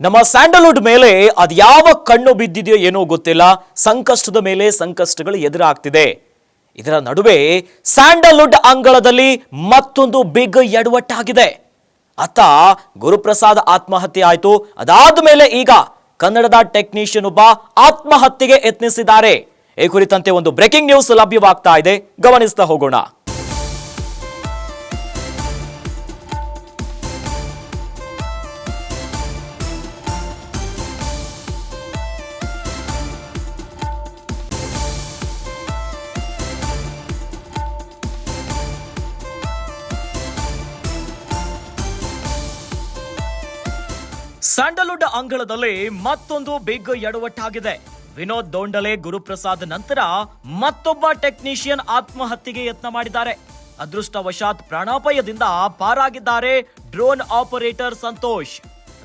ನಮ್ಮ ಸ್ಯಾಂಡಲ್ವುಡ್ ಮೇಲೆ ಅದ್ಯಾವ ಕಣ್ಣು ಬಿದ್ದಿದೆಯೋ ಏನೋ ಗೊತ್ತಿಲ್ಲ. ಸಂಕಷ್ಟದ ಮೇಲೆ ಸಂಕಷ್ಟಗಳು ಎದುರಾಗ್ತಿದೆ. ಇದರ ನಡುವೆ ಸ್ಯಾಂಡಲ್ವುಡ್ ಅಂಗಳದಲ್ಲಿ ಮತ್ತೊಂದು ಬಿಗ್ ಎಡವಟ್ಟಾಗಿದೆ. ಅತ್ತ ಗುರುಪ್ರಸಾದ್ ಆತ್ಮಹತ್ಯೆ ಆಯಿತು. ಅದಾದ ಮೇಲೆ ಈಗ ಕನ್ನಡದ ಟೆಕ್ನಿಷಿಯನ್ ಒಬ್ಬ ಆತ್ಮಹತ್ಯೆಗೆ ಯತ್ನಿಸಿದ್ದಾರೆ. ಈ ಕುರಿತಂತೆ ಒಂದು ಬ್ರೇಕಿಂಗ್ ನ್ಯೂಸ್ ಲಭ್ಯವಾಗ್ತಾ ಇದೆ. ಗಮನಿಸ್ತಾ ಹೋಗೋಣ. ಸ್ಯಾಂಡಲ್ವುಡ್ ಅಂಗಳದಲ್ಲಿ ಮತ್ತೊಂದು ಬಿಗ್ ಎಡವಟ್ಟಾಗಿದೆ. ವಿನೋದ್ ದೋಂಡಲೆ, ಗುರುಪ್ರಸಾದ್ ನಂತರ ಮತ್ತೊಬ್ಬ ಟೆಕ್ನಿಷಿಯನ್ ಆತ್ಮಹತ್ಯೆಗೆ ಯತ್ನ ಮಾಡಿದ್ದಾರೆ. ಅದೃಷ್ಟವಶಾತ್ ಪ್ರಾಣಾಪಾಯದಿಂದ ಪಾರಾಗಿದ್ದಾರೆ ಡ್ರೋನ್ ಆಪರೇಟರ್ ಸಂತೋಷ್.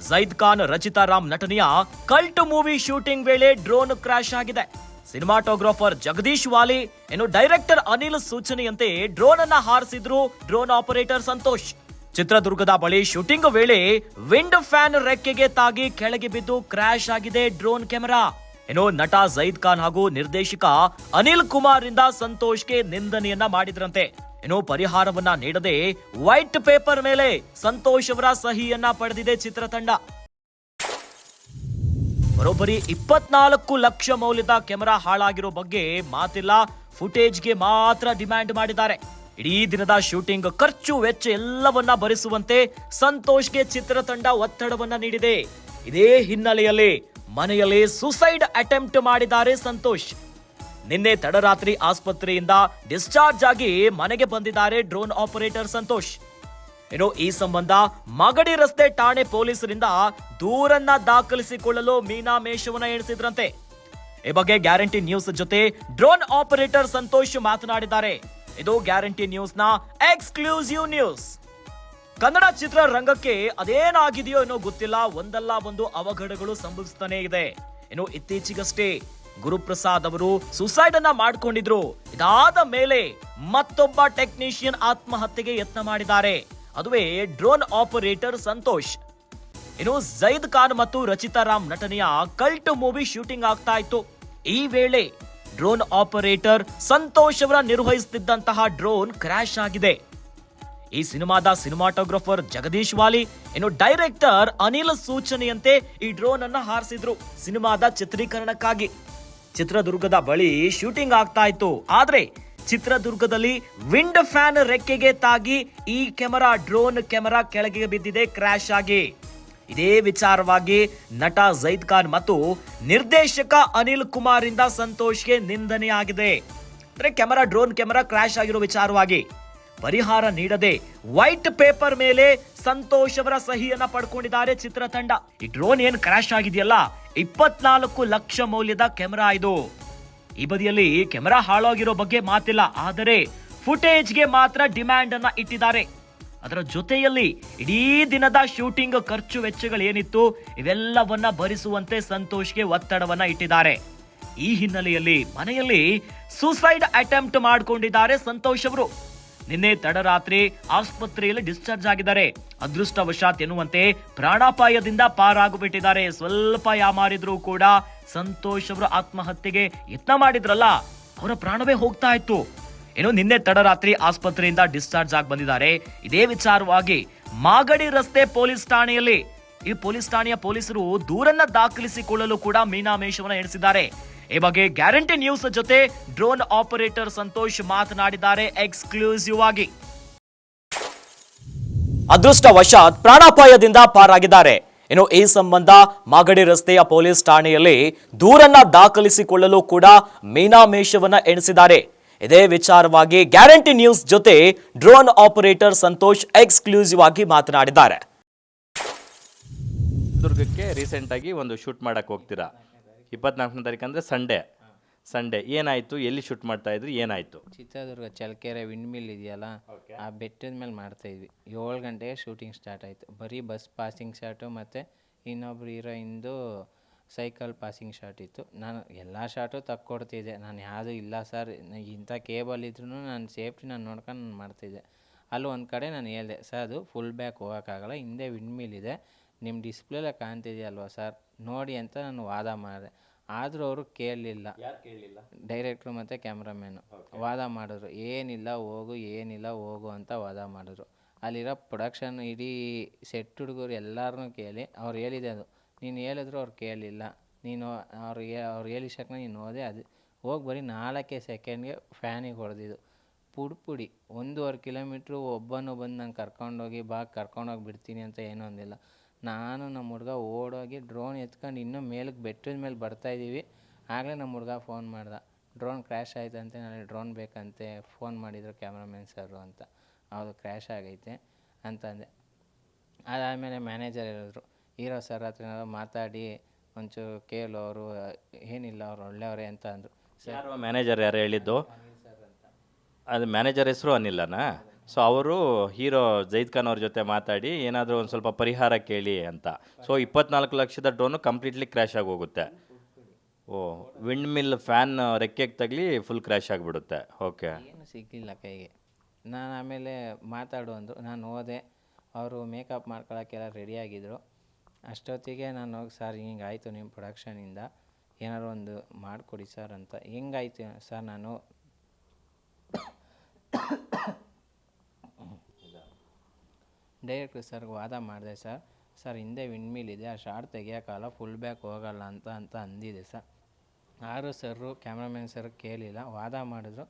ಜೈದ್ ಖಾನ್, ರಚಿತಾ ರಾಮ್ ನಟನೆಯ ಕಲ್ಟ್ ಮೂವಿ ಶೂಟಿಂಗ್ ವೇಳೆ ಡ್ರೋನ್ ಕ್ರಾಶ್ ಆಗಿದೆ. ಸಿನಿಮಾಟೋಗ್ರಾಫರ್ ಜಗದೀಶ್ ವಾಲಿ ಇನ್ನು ಡೈರೆಕ್ಟರ್ ಅನಿಲ್ ಸೂಚನೆಯಂತೆ ಡ್ರೋನ್ ಅನ್ನ ಹಾರಿಸಿದ್ರು ಡ್ರೋನ್ ಆಪರೇಟರ್ ಸಂತೋಷ್. ಚಿತ್ರದುರ್ಗದ ಬಳಿ ಶೂಟಿಂಗ್ ವೇಳೆ ವಿಂಡ್ ಫ್ಯಾನ್ ರೆಕ್ಕೆಗೆ ತಾಗಿ ಕೆಳಗೆ ಬಿದ್ದು ಕ್ರಾಶ್ ಆಗಿದೆ ಡ್ರೋನ್ ಕ್ಯಾಮೆರಾ. ಇನ್ನು ನಟ ಜೈದ್ ಖಾನ್ ಹಾಗೂ ನಿರ್ದೇಶಕ ಅನಿಲ್ ಕುಮಾರ್ ಇಂದ ಸಂತೋಷ್ಗೆ ನಿಂದನೆಯನ್ನ ಮಾಡಿದ್ರಂತೆ. ಇನ್ನು ಪರಿಹಾರವನ್ನ ನೀಡದೆ ವೈಟ್ ಪೇಪರ್ ಮೇಲೆ ಸಂತೋಷ್ ಅವರ ಸಹಿಯನ್ನ ಪಡೆದಿದೆ ಚಿತ್ರತಂಡ ಬರೋಬ್ಬರಿ ಇಪ್ಪತ್ನಾಲ್ಕು ಲಕ್ಷ ಮೌಲ್ಯದ ಕ್ಯಾಮೆರಾ ಹಾಳಾಗಿರೋ ಬಗ್ಗೆ ಮಾತಿಲ್ಲ. ಫುಟೇಜ್ಗೆ ಮಾತ್ರ ಡಿಮ್ಯಾಂಡ್ ಮಾಡಿದ್ದಾರೆ. ಇಡೀ ದಿನದ ಶೂಟಿಂಗ್ ಖರ್ಚು, ವೆಚ್ಚ ಎಲ್ಲವನ್ನ ಭರಿಸುವಂತೆ ಸಂತೋಷ್ಗೆ ಚಿತ್ರತಂಡ ಒತ್ತಡವನ್ನ ನೀಡಿದೆ. ಇದೇ ಹಿನ್ನೆಲೆಯಲ್ಲಿ ಮನೆಯಲ್ಲಿ ಸುಸೈಡ್ ಅಟೆಂಪ್ಟ್ ಮಾಡಿದ್ದಾರೆ ಸಂತೋಷ್. ನಿನ್ನೆ ತಡರಾತ್ರಿ ಆಸ್ಪತ್ರೆಯಿಂದ ಡಿಸ್ಚಾರ್ಜ್ ಆಗಿ ಮನೆಗೆ ಬಂದಿದ್ದಾರೆ ಡ್ರೋನ್ ಆಪರೇಟರ್ ಸಂತೋಷ್. ಇನ್ನು ಈ ಸಂಬಂಧ ಮಗಡಿ ರಸ್ತೆ ಠಾಣೆ ಪೊಲೀಸರಿಂದ ದೂರನ್ನ ದಾಖಲಿಸಿಕೊಳ್ಳಲು ಮೀನಾಮೇಷವನ್ನ ಎಣಿಸಿದ್ರಂತೆ. ಈ ಬಗ್ಗೆ ಗ್ಯಾರಂಟಿ ನ್ಯೂಸ್ ಜೊತೆ ಡ್ರೋನ್ ಆಪರೇಟರ್ ಸಂತೋಷ್ ಮಾತನಾಡಿದ್ದಾರೆ. ಇದು ಗ್ಯಾರಂಟಿ ನ್ಯೂಸ್ನ ಎಕ್ಸ್ಕ್ಲೂಸಿವ್ ನ್ಯೂಸ್. ಕನ್ನಡ ಚಿತ್ರರಂಗಕ್ಕೆ ಅದೇನಾಗಿದೆಯೋ ಏನೋ ಗೊತ್ತಿಲ್ಲ, ಒಂದಲ್ಲ ಒಂದು ಅವಘಡಗಳು ಸಂಭವಿಸ್ತಾನೆ ಇದೆ. ಇನ್ನು ಇತ್ತೀಚೆಗಷ್ಟೇ ಗುರುಪ್ರಸಾದ್ ಅವರು ಸುಸೈಡ್ ಅನ್ನ ಮಾಡ್ಕೊಂಡಿದ್ರು. ಇದಾದ ಮೇಲೆ ಮತ್ತೊಬ್ಬ ಟೆಕ್ನಿಷಿಯನ್ ಆತ್ಮಹತ್ಯೆಗೆ ಯತ್ನ ಮಾಡಿದ್ದಾರೆ. ಅದುವೇ ಡ್ರೋನ್ ಆಪರೇಟರ್ ಸಂತೋಷ್. ಇನ್ನು ಜೈದ್ ಖಾನ್ ಮತ್ತು ರಚಿತಾ ರಾಮ್ ನಟನೆಯ ಕಲ್ಟ್ ಮೂವಿ ಶೂಟಿಂಗ್ ಆಗ್ತಾ ಇತ್ತು. ಈ ವೇಳೆ ಡ್ರೋನ್ ಆಪರೇಟರ್ ಸಂತೋಷ್ ಅವರ ನಿರ್ವಹಿಸುತ್ತಿದ್ದಂತಹ ಡ್ರೋನ್ ಕ್ರಾಶ್ ಆಗಿದೆ. ಈ ಸಿನಿಮಾದ ಸಿನಿಮಾಟೋಗ್ರಫರ್ ಜಗದೀಶ್ ವಾಲಿ, ಇನ್ನು ಡೈರೆಕ್ಟರ್ ಅನಿಲ್ ಸೂಚನೆಯಂತೆ ಈ ಡ್ರೋನ್ ಅನ್ನ ಹಾರಿಸಿದ್ರು ಸಿನಿಮಾದ ಚಿತ್ರೀಕರಣಕ್ಕಾಗಿ. ಚಿತ್ರದುರ್ಗದ ಬಳಿ ಶೂಟಿಂಗ್ ಆಗ್ತಾ ಇತ್ತು. ಆದ್ರೆ ಚಿತ್ರದುರ್ಗದಲ್ಲಿ ವಿಂಡ್ ಫ್ಯಾನ್ ರೆಕ್ಕೆಗೆ ತಾಗಿ ಈ ಕ್ಯಾಮೆರಾ, ಡ್ರೋನ್ ಕ್ಯಾಮೆರಾ ಕೆಳಗೆ ಬಿದ್ದಿದೆ, ಕ್ರ್ಯಾಶ್ ಆಗಿ. ಇದೇ ವಿಚಾರವಾಗಿ ನಟ ಜೈದ್ ಖಾನ್ ಮತ್ತು ನಿರ್ದೇಶಕ ಅನಿಲ್ ಕುಮಾರ್ ಇಂದ ಸಂತೋಷ್ಗೆ ನಿಂದನೆಯಾಗಿದೆ. ಅಂದ್ರೆ ಕ್ಯಾಮೆರಾ ಡ್ರೋನ್ ಕ್ಯಾಮೆರಾ ಕ್ರಾಶ್ ಆಗಿರೋ ವಿಚಾರವಾಗಿ ಪರಿಹಾರ ನೀಡದೆ ವೈಟ್ ಪೇಪರ್ ಮೇಲೆ ಸಂತೋಷ್ ಅವರ ಸಹಿಯನ್ನ ಪಡ್ಕೊಂಡಿದ್ದಾರೆ ಚಿತ್ರತಂಡ ಈ ಡ್ರೋನ್ ಏನ್ ಕ್ರಾಶ್ ಆಗಿದೆಯಲ್ಲ? ಇಪ್ಪತ್ನಾಲ್ಕು ಲಕ್ಷ ಮೌಲ್ಯದ ಕ್ಯಾಮೆರಾ ಇದು. ಈ ಬದಿಯಲ್ಲಿ ಕ್ಯಾಮೆರಾ ಹಾಳಾಗಿರೋ ಬಗ್ಗೆ ಮಾತಿಲ್ಲ, ಆದರೆ ಫುಟೇಜ್ಗೆ ಮಾತ್ರ ಡಿಮ್ಯಾಂಡ್ ಅನ್ನ ಇಟ್ಟಿದ್ದಾರೆ. ಅದರ ಜೊತೆಯಲ್ಲಿ ಇಡೀ ದಿನದ ಶೂಟಿಂಗ್ ಖರ್ಚು ವೆಚ್ಚಗಳು ಏನಿತ್ತು, ಇವೆಲ್ಲವನ್ನ ಭರಿಸುವಂತೆ ಸಂತೋಷ್ಗೆ ಒತ್ತಡವನ್ನ ಇಟ್ಟಿದ್ದಾರೆ. ಈ ಹಿನ್ನೆಲೆಯಲ್ಲಿ ಮನೆಯಲ್ಲಿ ಸೂಸೈಡ್ ಅಟೆಂಪ್ಟ್ ಮಾಡಿಕೊಂಡಿದ್ದಾರೆ ಸಂತೋಷ್ ಅವರು. ನಿನ್ನೆ ತಡರಾತ್ರಿ ಆಸ್ಪತ್ರೆಯಲ್ಲಿ ಡಿಸ್ಚಾರ್ಜ್ ಆಗಿದ್ದಾರೆ. ಅದೃಷ್ಟವಶಾತ್ ಎನ್ನುವಂತೆ ಪ್ರಾಣಾಪಾಯದಿಂದ ಪಾರಾಗುಬಿಟ್ಟಿದ್ದಾರೆ. ಸ್ವಲ್ಪ ಯಾಮಾರಿದ್ರೂ ಕೂಡ ಸಂತೋಷ್ ಅವರು ಆತ್ಮಹತ್ಯೆಗೆ ಯತ್ನ ಮಾಡಿದ್ರಲ್ಲ, ಅವರ ಪ್ರಾಣವೇ ಹೋಗ್ತಾ ಇತ್ತು. ಏನು ನಿನ್ನೆ ತಡರಾತ್ರಿ ಆಸ್ಪತ್ರೆಯಿಂದ ಡಿಸ್ಚಾರ್ಜ್ ಆಗಿ ಬಂದಿದ್ದಾರೆ. ಇದೇ ವಿಚಾರವಾಗಿ ಮಾಗಡಿ ರಸ್ತೆ ಪೊಲೀಸ್ ಠಾಣೆಯಲ್ಲಿ ಈ ಪೊಲೀಸ್ ಠಾಣೆಯ ಪೊಲೀಸರು ದೂರನ್ನ ದಾಖಲಿಸಿಕೊಳ್ಳಲು ಕೂಡ ಮೀನಾಮೇಷವನ್ನ ಎಣಿಸಿದ್ದಾರೆ. ಈ ಬಗ್ಗೆ ಗ್ಯಾರಂಟಿ ನ್ಯೂಸ್ ಜೊತೆ ಡ್ರೋನ್ ಆಪರೇಟರ್ ಸಂತೋಷ್ ಮಾತನಾಡಿದ್ದಾರೆ ಎಕ್ಸ್ಕ್ಲೂಸಿವ್ ಆಗಿ. ಅದೃಷ್ಟವಶಾತ್ ಪ್ರಾಣಾಪಾಯದಿಂದ ಪಾರಾಗಿದ್ದಾರೆ. ಇನ್ನು ಈ ಸಂಬಂಧ ಮಾಗಡಿ ರಸ್ತೆಯ ಪೊಲೀಸ್ ಠಾಣೆಯಲ್ಲಿ ದೂರನ್ನ ದಾಖಲಿಸಿಕೊಳ್ಳಲು ಕೂಡ ಮೀನಾಮೇಷವನ್ನ ಎಣಿಸಿದ್ದಾರೆ. ಇದೇ ವಿಚಾರವಾಗಿ ಗ್ಯಾರಂಟಿ ನ್ಯೂಸ್ ಜೊತೆ ಡ್ರೋನ್ ಆಪರೇಟರ್ ಸಂತೋಷ್ ಎಕ್ಸ್ಕ್ಲೂಸಿವ್ ಆಗಿ ಮಾತನಾಡಿದ್ದಾರೆ. ದುರ್ಗಕ್ಕೆ ರೀಸೆಂಟಾಗಿ ಒಂದು ಶೂಟ್ ಮಾಡಕ್ಕೆ ಹೋಗ್ತೀರಾ? ಇಪ್ಪತ್ನಾಲ್ಕನೇ ತಾರೀಕು ಅಂದರೆ ಸಂಡೇ ಸಂಡೇ ಏನಾಯಿತು? ಎಲ್ಲಿ ಶೂಟ್ ಮಾಡ್ತಾ ಇದ್ರಿ? ಏನಾಯಿತು? ಚಿತ್ರದುರ್ಗ ಚಳ್ಳಕೆರೆ ವಿಂಡ್ ಮಿಲ್ ಇದೆಯಲ್ಲ ಆ ಬೆಟ್ಟದ ಮೇಲೆ ಮಾಡ್ತಾ ಇದ್ವಿ. ಏಳು ಗಂಟೆಗೆ ಶೂಟಿಂಗ್ ಸ್ಟಾರ್ಟ್ ಆಯಿತು. ಬರೀ ಬಸ್ ಪಾಸಿಂಗ್ ಶಾಟು ಮತ್ತು ಇನ್ನೊಬ್ರು ಹೀರೋಯಿಂದು ಸೈಕಲ್ ಪಾಸಿಂಗ್ ಶಾಟ್ ಇತ್ತು. ನಾನು ಎಲ್ಲ ಶಾಟು ತಕ್ಕೊಡ್ತಿದ್ದೆ ನಾನು ಯಾವುದು ಇಲ್ಲ ಸರ್. ಇಂಥ ಕೇಬಲ್ ಇದ್ರೂ ನಾನು ಸೇಫ್ಟಿ ನಾನು ನೋಡ್ಕೊಂಡು ನಾನು ಮಾಡ್ತಿದ್ದೆ. ಅಲ್ಲಿ ಒಂದು ಕಡೆ ನಾನು ಹೇಳಿದೆ ಸರ್ ಅದು ಫುಲ್ ಬ್ಯಾಕ್ ಹೋಗೋಕ್ಕಾಗಲ್ಲ. ಹಿಂದೆ ವಿಂಡ್ ಮಿಲ್ ಇದೆ. ನಿಮ್ಮ ಡಿಸ್ಪ್ಲೇಲೆ ಕಾಣ್ತಿದೆಯಲ್ವ ಸರ್? ನೋಡಿ ಅಂತ ನಾನು ವಾದ ಮಾಡಿದೆ. ಆದರೂ ಅವರು ಕೇಳಲಿಲ್ಲ ಡೈರೆಕ್ಟ್ರು ಮತ್ತು ಕ್ಯಾಮ್ರಾಮ್ಯಾನು. ವಾದ ಮಾಡಿದ್ರು. ಏನಿಲ್ಲ ಹೋಗು ಏನಿಲ್ಲ ಹೋಗು ಅಂತ ವಾದ ಮಾಡಿದ್ರು. ಅಲ್ಲಿರೋ ಪ್ರೊಡಕ್ಷನ್ ಇಡೀ ಸೆಟ್ ಹುಡುಗರು ಎಲ್ಲರನ್ನೂ ಕೇಳಿ ಅವ್ರು ಹೇಳಿದೆ ಅದು. ನೀನು ಹೇಳಿದ್ರು ಅವ್ರು ಕೇಳಲಿಲ್ಲ. ನೀನು ಅವ್ರು ಹೇ, ಅವ್ರು ಹೇಳಿದ ಶಕ್ನ ನೀನು ಹೋದೆ ಅದು. ಹೋಗಿ ಬರೀ ನಾಲ್ಕೇ ಸೆಕೆಂಡ್ಗೆ ಫ್ಯಾನಿಗೆ ಹೊಡೆದಿದ್ದು. ಪುಡಿ ಪುಡಿ ಒಂದೂವರೆ ಕಿಲೋಮೀಟ್ರು ಒಬ್ಬನು ಬಂದು ನಂಗೆ ಕರ್ಕೊಂಡೋಗಿ, ಬಾ, ಕರ್ಕೊಂಡೋಗಿ ಬಿಡ್ತೀನಿ ಅಂತ ಏನೂ ಅಂದಿಲ್ಲ. ನಾನು ನಮ್ಮ ಹುಡುಗ ಓಡೋಗಿ ಡ್ರೋನ್ ಎತ್ಕೊಂಡು ಇನ್ನೂ ಮೇಲಕ್ಕೆ ಬೆಟ್ಟದ ಮೇಲೆ ಬರ್ತಾಯಿದ್ದೀವಿ ಆಗಲೇ ನಮ್ಮ ಹುಡುಗ ಫೋನ್ ಮಾಡ್ದ. ಡ್ರೋನ್ ಕ್ರ್ಯಾಶ್ ಆಯ್ತಂತೆ, ನನಗೆ ಡ್ರೋನ್ ಬೇಕಂತೆ, ಫೋನ್ ಮಾಡಿದರು ಕ್ಯಾಮ್ರಾಮನ್ ಸರ್ ಅಂತ. ಅದು ಕ್ರ್ಯಾಶ್ ಆಗೈತೆ ಅಂತಂದೆ ಅದಾದಮೇಲೆ ಮ್ಯಾನೇಜರ್ ಹೇಳಿದ್ರು ಹೀರೋ ಸರ್ ಹತ್ರ ಏನಾದ್ರು ಮಾತಾಡಿ ಒಂಚೂರು ಕೇಳು ಅವರು ಏನಿಲ್ಲ ಅವ್ರು ಒಳ್ಳೆಯವರೇ ಅಂತ ಅಂದರು. ಸರ್ ಯಾರು ಮ್ಯಾನೇಜರ್ ಯಾರು ಹೇಳಿದ್ದು? ಅದು ಮ್ಯಾನೇಜರ್ ಹೆಸರು ಅನಿಲ್ಲನಾ? ಸೊ ಅವರು ಹೀರೋ ಜೈದ್ ಖಾನ್ ಅವ್ರ ಜೊತೆ ಮಾತಾಡಿ ಏನಾದರೂ ಒಂದು ಸ್ವಲ್ಪ ಪರಿಹಾರ ಕೇಳಿ ಅಂತ. ಸೊ ಇಪ್ಪತ್ನಾಲ್ಕು ಲಕ್ಷದ ಡ್ರೋನು ಕಂಪ್ಲೀಟ್ಲಿ ಕ್ರ್ಯಾಶ್ ಆಗಿ ಹೋಗುತ್ತೆ. ಓ ವಿಂಡ್ ಮಿಲ್ ಫ್ಯಾನ್ ರೆಕ್ಕೆಗೆ ತಗಲಿ ಫುಲ್ ಕ್ರ್ಯಾಶ್ ಆಗಿಬಿಡುತ್ತೆ. ಓಕೆ ಏನು ಸಿಗಲಿಲ್ಲ ಕೈಗೆ. ನಾನು ಆಮೇಲೆ ಮಾತಾಡು ಅಂದರು. ನಾನು ಹೋದೆ ಅವರು ಮೇಕಪ್ ಮಾಡ್ಕೊಳಕ್ಕೆಲ್ಲ ರೆಡಿಯಾಗಿದ್ದರು ಅಷ್ಟೊತ್ತಿಗೆ ನಾನು ಹೋಗಿ, ಸರ್ ಹಿಂಗೆ ಆಯಿತು ನಿಮ್ಮ ಪ್ರೊಡಕ್ಷನಿಂದ ಏನಾದ್ರು ಒಂದು ಮಾಡಿಕೊಡಿ ಸರ್ ಅಂತ. ಹೆಂಗಾಯ್ತು ಸರ್ ನಾನು? ಡೈರೆಕ್ಟ್ರು ಸರ್ಗೆ ವಾದ ಮಾಡಿದೆ ಸರ್. ಸರ್, ಹಿಂದೆ ವಿಂಡ್ಮಿಲ್ ಇದೆ, ಆ ಶಾರ್ಟ್ ತೆಗಿಯೋಕ್ಕಲ್ಲ ಫುಲ್ ಬ್ಯಾಕ್ ಹೋಗಲ್ಲ ಅಂತ ಅಂತ ಅಂದಿದೆ ಸರ್. ಆರು ಸರ್ರು ಕ್ಯಾಮ್ರಾಮ್ಯಾನ್ ಸರ್ ಕೇಳಿಲ್ಲ. ವಾದ ಮಾಡಿದ್ರು.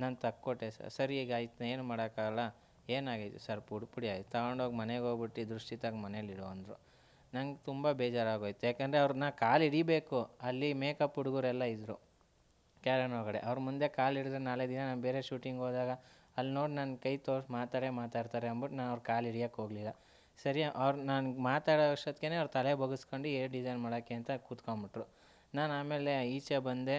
ನಾನು ತಕ್ಕೊಟ್ಟೆ ಸರ್. ಸರ್, ಈಗ ಆಯ್ತು, ಏನು ಮಾಡೋಕ್ಕಾಗಲ್ಲ. ಏನಾಗೈತೆ ಸರ್? ಪುಡಿ ಪುಡಿ ಆಯ್ತು. ತಗೊಂಡೋಗಿ ಮನೆಗೆ ಹೋಗ್ಬಿಟ್ಟು ದೃಷ್ಟಿ ತಗ ಮನೇಲಿಡು ಅಂದರು. ನಂಗೆ ತುಂಬ ಬೇಜಾರಾಗೋಯ್ತು. ಯಾಕಂದರೆ ಅವ್ರನ್ನ ಕಾಲು ಹಿಡಿಬೇಕು. ಅಲ್ಲಿ ಮೇಕಪ್ ಹುಡುಗರೆಲ್ಲ ಇದ್ದರು ಕ್ಯಾರನ್ ಒಳಗಡೆ. ಅವ್ರ ಮುಂದೆ ಕಾಲು ಹಿಡಿದ್ರೆ ನಾಳೆ ದಿನ ನಾನು ಬೇರೆ ಶೂಟಿಂಗ್ ಹೋದಾಗ ಅಲ್ಲಿ ನೋಡಿ ನನ್ನ ಕೈ ತೋರಿಸಿ ಮಾತಾಡೇ ಮಾತಾಡ್ತಾರೆ ಅಂದ್ಬಿಟ್ಟು ನಾನು ಅವ್ರ ಕಾಲು ಹಿಡಿಯೋಕೆ ಹೋಗಲಿಲ್ಲ. ಸರಿ, ಅವ್ರು ನಾನು ಮಾತಾಡೋ ಅಷ್ಟೊತ್ತಿಗೆ ಅವ್ರು ತಲೆ ಬಗ್ಗಿಸ್ಕೊಂಡು ಏರ್ ಡಿಸೈನ್ ಮಾಡೋಕ್ಕೆ ಅಂತ ಕೂತ್ಕೊಂಬಿಟ್ರು. ನಾನು ಆಮೇಲೆ ಈಚೆ ಬಂದೆ.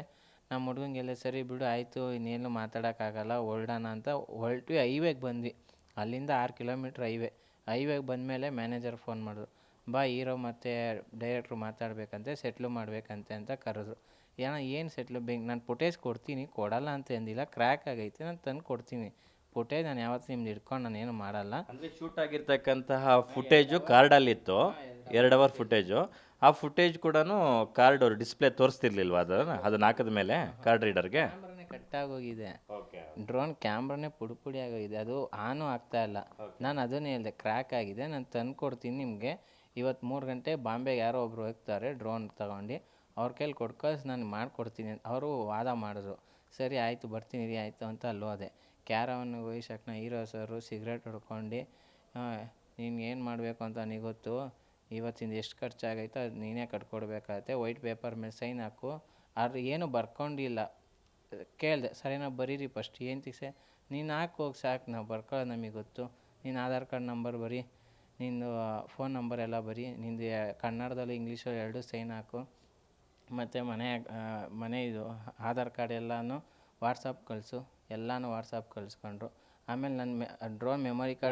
ನಮ್ಮ ಹುಡುಗಂಗೆಲ್ಲ, ಸರಿ ಬಿಡು, ಆಯಿತು, ಇನ್ನೇನು ಮಾತಾಡೋಕ್ಕಾಗಲ್ಲ ಹೊರಡೋಣ ಅಂತ ಹೊರಟ್ವಿ. ಹೈವೇಗೆ ಬಂದ್ವಿ. ಅಲ್ಲಿಂದ ಆರು ಕಿಲೋಮೀಟ್ರ್ ಹೈವೇ. ಹೈವೇಗೆ ಬಂದಮೇಲೆ ಮ್ಯಾನೇಜರ್ ಫೋನ್ ಮಾಡಿದ್ರು. ಬಾ ಹೀರೋ ಮತ್ತು ಡೈರೆಕ್ಟ್ರು ಮಾತಾಡಬೇಕಂತೆ ಸೆಟ್ಲು ಮಾಡಬೇಕಂತೆ ಅಂತ ಕರೆದ್ರು. ಏನೋ ಏನು ಸೆಟ್ಲು ಬೇಕು ನಾನು ಫುಟೇಜ್ ಕೊಡ್ತೀನಿ ಕೊಡಲ್ಲ ಅಂತ ಎಂದಿಲ್ಲ ಕ್ರ್ಯಾಕ್ ಆಗೈತೆ ನಾನು ತಂದು ಕೊಡ್ತೀನಿ. ಫುಟೇಜ್ ನಾನು ಯಾವತ್ತು ನಿಮ್ದು ಇಟ್ಕೊಂಡು ನಾನು ಏನು ಮಾಡಲ್ಲ. ಅಂದರೆ ಶೂಟ್ ಆಗಿರ್ತಕ್ಕಂತಹ ಫುಟೇಜು ಕಾರ್ಡಲ್ಲಿತ್ತು ಎರಡು ಅವರ್ ಫುಟೇಜು ಆ ಫುಟೇಜ್ ಕೂಡ ಕಾರ್ಡ್ ಅವ್ರು ಡಿಸ್ಪ್ಲೇ ತೋರಿಸ್ತಿರ್ಲಿಲ್ವಾ ಅದನ್ನು? ಅದನ್ನ ಹಾಕಿದ ಮೇಲೆ ಕಾರ್ಡ್ ರೀಡರ್ಗೆ ಕಟ್ ಕಟ್ಟಾಗೋಗಿದೆ ಡ್ರೋನ್ ಕ್ಯಾಮ್ರಾನೇ ಪುಡಿ ಪುಡಿ ಆಗೋಗಿದೆ. ಅದು ಆನು ಆಗ್ತಾ ಇಲ್ಲ. ನಾನು ಅದನ್ನೇ ಹೇಳಿದೆ ಕ್ರ್ಯಾಕ್ ಆಗಿದೆ ನಾನು ತಂದು ಕೊಡ್ತೀನಿ ನಿಮಗೆ. ಇವತ್ತು ಮೂರು ಗಂಟೆ ಬಾಂಬೆಗೆ ಯಾರೋ ಒಬ್ಬರು ಹೋಗ್ತಾರೆ ಡ್ರೋನ್ ತಗೊಂಡು. ಅವ್ರ ಕೈಲಿ ಕೊಡ್ಕಳ್ಸಿ ನಾನು ಮಾಡಿಕೊಡ್ತೀನಿ ಅಂತ ಅವರು ವಾದ ಮಾಡಿದ್ರು. ಸರಿ, ಆಯಿತು, ಬರ್ತೀನಿ ರೀ ಆಯಿತು ಅಂತ ಅಲ್ಲಿ ಹೋದೆ ಕ್ಯಾರವನ್ನು ಶಕ್ನ ಹೀರೋ ಸರು ಸಿಗರೇಟ್ ಹೊಡ್ಕೊಂಡು ನೀನು ಏನು ಮಾಡಬೇಕು ಅಂತ ನನಗೆ ಗೊತ್ತು? ಇವತ್ತಿಂದ ಎಷ್ಟು ಖರ್ಚಾಗೈತೋ ಅದು ನೀನೇ ಕಟ್ಕೊಡ್ಬೇಕಾಗತ್ತೆ. ವೈಟ್ ಪೇಪರ್ ಮೇಲೆ ಸೈನ್ ಹಾಕು. ಅದು ಏನು ಬರ್ಕೊಂಡಿಲ್ಲ. ಕೇಳಿದೆ, ಸರಿ, ನಾವು ಬರೀರಿ ಫಸ್ಟ್ ಏನು ತಿಕ್ಸೆ ನೀನು ಹಾಕಿ ಹೋಗಿ, ಸಾಕು. ನಾವು ಬರ್ಕೊಳ್ಳೋದು ನಮಗೆ ಗೊತ್ತು. ನೀನು ಆಧಾರ್ ಕಾರ್ಡ್ ನಂಬರ್ ಬರಿ ನಿಂದು ಫೋನ್ ನಂಬರ್ ಎಲ್ಲ ಬರಿ ನಿಂದು ಕನ್ನಡದಲ್ಲೂ ಇಂಗ್ಲೀಷಲ್ಲಿ ಎರಡೂ ಸೈನ್ ಹಾಕು. ಮತ್ತು ಮನೆ ಮನೆ ಇದು, ಆಧಾರ್ ಕಾರ್ಡ್ ಎಲ್ಲನೂ ವಾಟ್ಸಪ್ ಕಳಿಸು. ಎಲ್ಲನೂ ವಾಟ್ಸಪ್ ಕಳಿಸ್ಕೊಂಡ್ರು. ಆಮೇಲೆ ನನ್ನ ಮೆ ಡ್ರೋನ್ ಮೆಮೊರಿ ಕಾರ್ಡ್